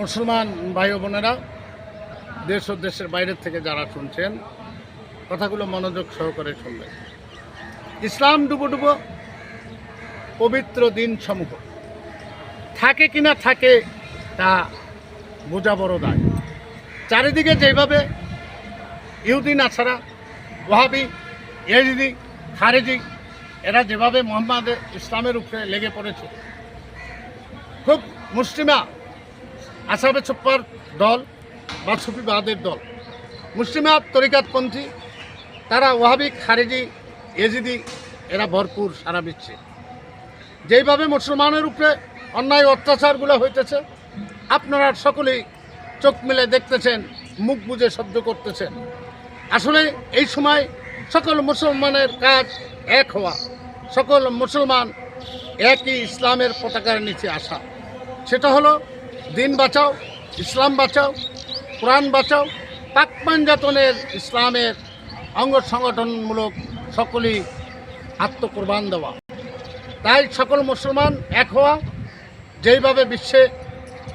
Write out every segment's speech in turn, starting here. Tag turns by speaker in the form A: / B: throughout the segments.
A: মুসলমান ভাই বোনেরা, দেশ ও দেশের বাইরের থেকে যারা শুনছেন, কথাগুলো মনোযোগ সহকারে শুনবেন। ইসলাম ডুবো ডুবো পবিত্র দিন সমূহ থাকে কিনা থাকে তা বোঝা বড় দায়। চারিদিকে যেভাবে ইহুদিন আছাড়া ওহাবি ইয়েজিদি, খারেজি, এরা যেভাবে মোহাম্মদ ইসলামের উপরে লেগে পড়েছে, খুব মুসলিমা আসাবে ছপ্পার দল বা সুফিবাদের দল। মুসলিমা তরিকাতপন্থী তারা ওহাবি খারেজি এজিদি এরা ভরপুর সারা বিশ্বে। যেইভাবে মুসলমানের উপরে অন্যায় অত্যাচারগুলো হইতেছে, আপনারা সকলেই চোখ মেলে দেখতেছেন, মুখ বুজে সহ্য করতেছেন। আসলে এই সময় সকল মুসলমানের কাজ এক হওয়া, সকল মুসলমান একই ইসলামের পতাকার নিচে আসা। সেটা হলো দিন বাঁচাও, ইসলাম বাঁচাও, কোরআন বাঁচাও পাক পাঞ্জাতনের ইসলামের অঙ্গ সংগঠনমূলক সকলেই আত্মকুরবান দেওয়া। তাই সকল মুসলমান এক হওয়া, যেইভাবে বিশ্বে,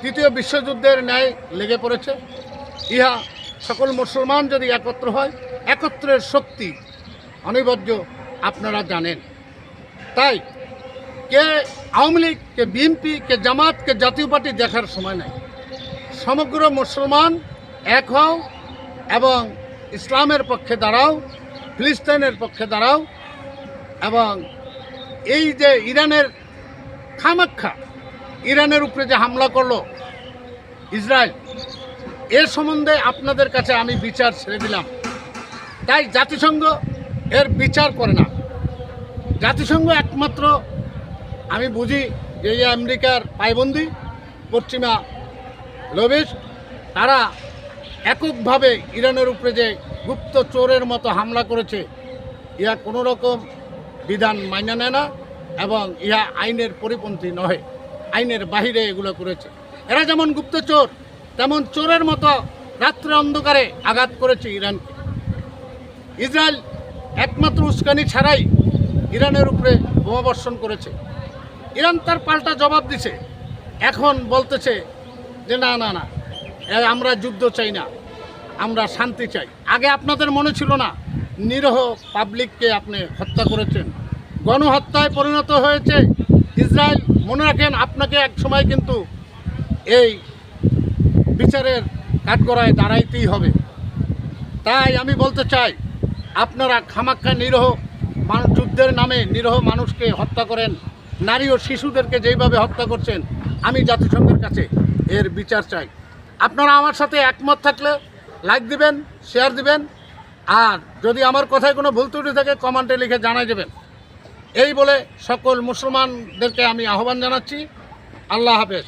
A: তৃতীয় বিশ্বযুদ্ধের ন্যায় লেগে পড়েছে, ইহা সকল মুসলমান যদি একত্র হয়, একত্রের শক্তি অনিবার্য আপনারা জানেন। তাই কে আওয়ামী লীগ, কে বিএনপি, কে জামাত, কে জাতীয় পার্টি দেখার সময় নাই। সমগ্র মুসলমান এক হও এবং ইসলামের পক্ষে দাঁড়াও, ফিলিস্তিনের পক্ষে দাঁড়াও এবং এই যে ইরানের খামাক্ষা ইরানের উপরে যে হামলা করল ইসরায়েল এর সম্বন্ধে আপনাদের কাছে আমি বিচার ছেড়ে দিলাম। তাই জাতিসংঘ এর বিচার করে না। জাতিসংঘ একমাত্র আমি বুঝি যে আমেরিকার পাইবন্দি, পশ্চিমা লবিস তারা এককভাবে ইরানের উপরে যে গুপ্ত চোরের মতো হামলা করেছে, ইহা কোনো রকম বিধান মাইনা নেয় না এবং ইহা আইনের পরিপন্থী নহে, আইনের বাহিরে এগুলো করেছে। এরা যেমন গুপ্তচোর তেমন চোরের মতো রাত্রে অন্ধকারে আঘাত করেছে ইরানকে। ইসরায়েল একমাত্র উস্কানি ছাড়াই ইরানের উপরে বোমাবর্ষণ করেছে। ইরান তার পাল্টা জবাব দিছে। এখন বলতেছে যে, না না না আমরা যুদ্ধ চাই না, আমরা শান্তি চাই। আগে আপনাদের মনে ছিল না, নিরহ পাবলিককে আপনি হত্যা করেছেন। গণহত্যায় পরিণত হয়েছে ইসরায়েল। মনে রাখেন, আপনাকে এক সময় কিন্তু এই বিচারের কাঠগড়ায় দাঁড়াইতেই হবে। তাই আমি বলতে চাই, আপনারা খামাক্ষা নিরহ মানুষ যুদ্ধের নামে নিরহ মানুষকে হত্যা করেন। নারী ও শিশুদেরকে যেইভাবে হত্যা করছেন, আমি জাতিসংঘের কাছে এর বিচার চাই। আপনারা আমার সাথে একমত থাকলে লাইক দিবেন, শেয়ার দিবেন, আর যদি আমার কথায় কোনো ভুল ত্রুটি থাকে, কমেন্টে লিখে জানাই দেবেন। এই বলে সকল মুসলমানদেরকে আমি আহ্বান জানাচ্ছি। আল্লাহ হাফেজ।